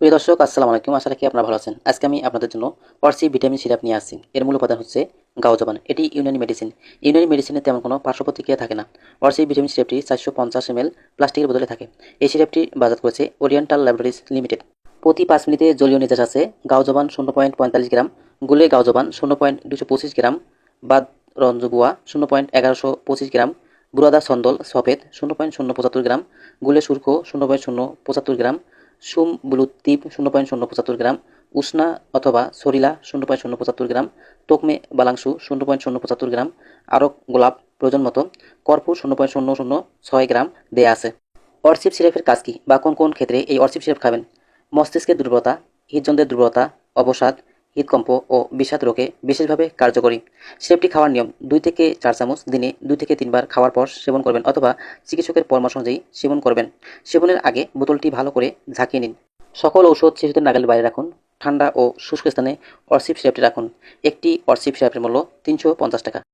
প্রিয় দর্শক, আসসালামু আলাইকুম। আশা রাখি আপনারা ভালো আছেন। আজকে আমি আপনাদের জন্য অর্সি ভিটামিন সিরাপ নিয়ে আসছি। এর মূল উপাদান হচ্ছে গাওজবান এটি ইউনানি মেডিসিন। ইউনানি মেডিসিনে তেমন কোনো পার্শ্ব প্রতিক্রিয়া থাকে না। অর্সি ভিটামিন সিরাপটি চারশো পঞ্চাশ এম প্লাস্টিকের বদলে থাকে। এই সিরাপটি বাজার করেছে ওরিয়েন্টাল ল্যাবরেটরিজ লিমিটেড। প্রতি পাঁচ মিনিটে জলীয় নির্যাস আছে গাওজবান শূন্য পয়েন্ট পঁয়তাল্লিশ গ্রাম, গুলে গাওজবান শূন্য পয়েন্ট দুশো পঁচিশ গ্রাম, বাদ রঞ্জুবুয়া শূন্য পয়েন্ট এগারোশো পঁচিশ গ্রাম, বুরাদা সন্দল সফেদ শূন্য পয়েন্ট শূন্য পঁচাত্তর গ্রাম, গুলে সুরখ শূন্য পয়েন্ট শূন্য পঁচাত্তর গ্রাম সুম বুলুত্তিব শূন্য পয়েন্ট শূন্য পঁচাত্তর গ্রাম, উষ্ণা অথবা সরিলা শূন্য পয়েন্ট শূন্য পঁচাত্তর গ্রাম, তোকমে বালাংশু শূন্য পয়েন্ট শূন্য পঁচাত্তর গ্রাম, আরক গোলাপ প্রয়োজন মতো, কর্পূর শূন্য পয়েন্ট শূন্য শূন্য ছয় গ্রাম দেয়া আছে। অর্শিপ সিরাপের কাজ কী বা কোন কোন ক্ষেত্রে এই অর্শিপ সিরাপ খাবেন? মস্তিষ্কের দুর্বলতা, হৃদযন্ত্রের দুর্বলতা, অবসাদ হৃদকম্প ও বিষাদ রোগে বিশেষভাবে কার্যকরী। সিরাপটি খাওয়ার নিয়ম, দুই থেকে চার চামচ দিনে দুই থেকে তিনবার খাওয়ার পর সেবন করবেন অথবা চিকিৎসকের পরামর্শ অনুযায়ী সেবন করবেন। সেবনের আগে বোতলটি ভালো করে ঝাঁকিয়ে নিন। সকল ঔষধ শিশুদের নাগালের বাইরে রাখুন। ঠান্ডা ও শুষ্ক স্থানে অর্সিপ সিরাপটি রাখুন। একটি অর্সিপ সিরাপের মূল্য তিনশো পঞ্চাশ টাকা।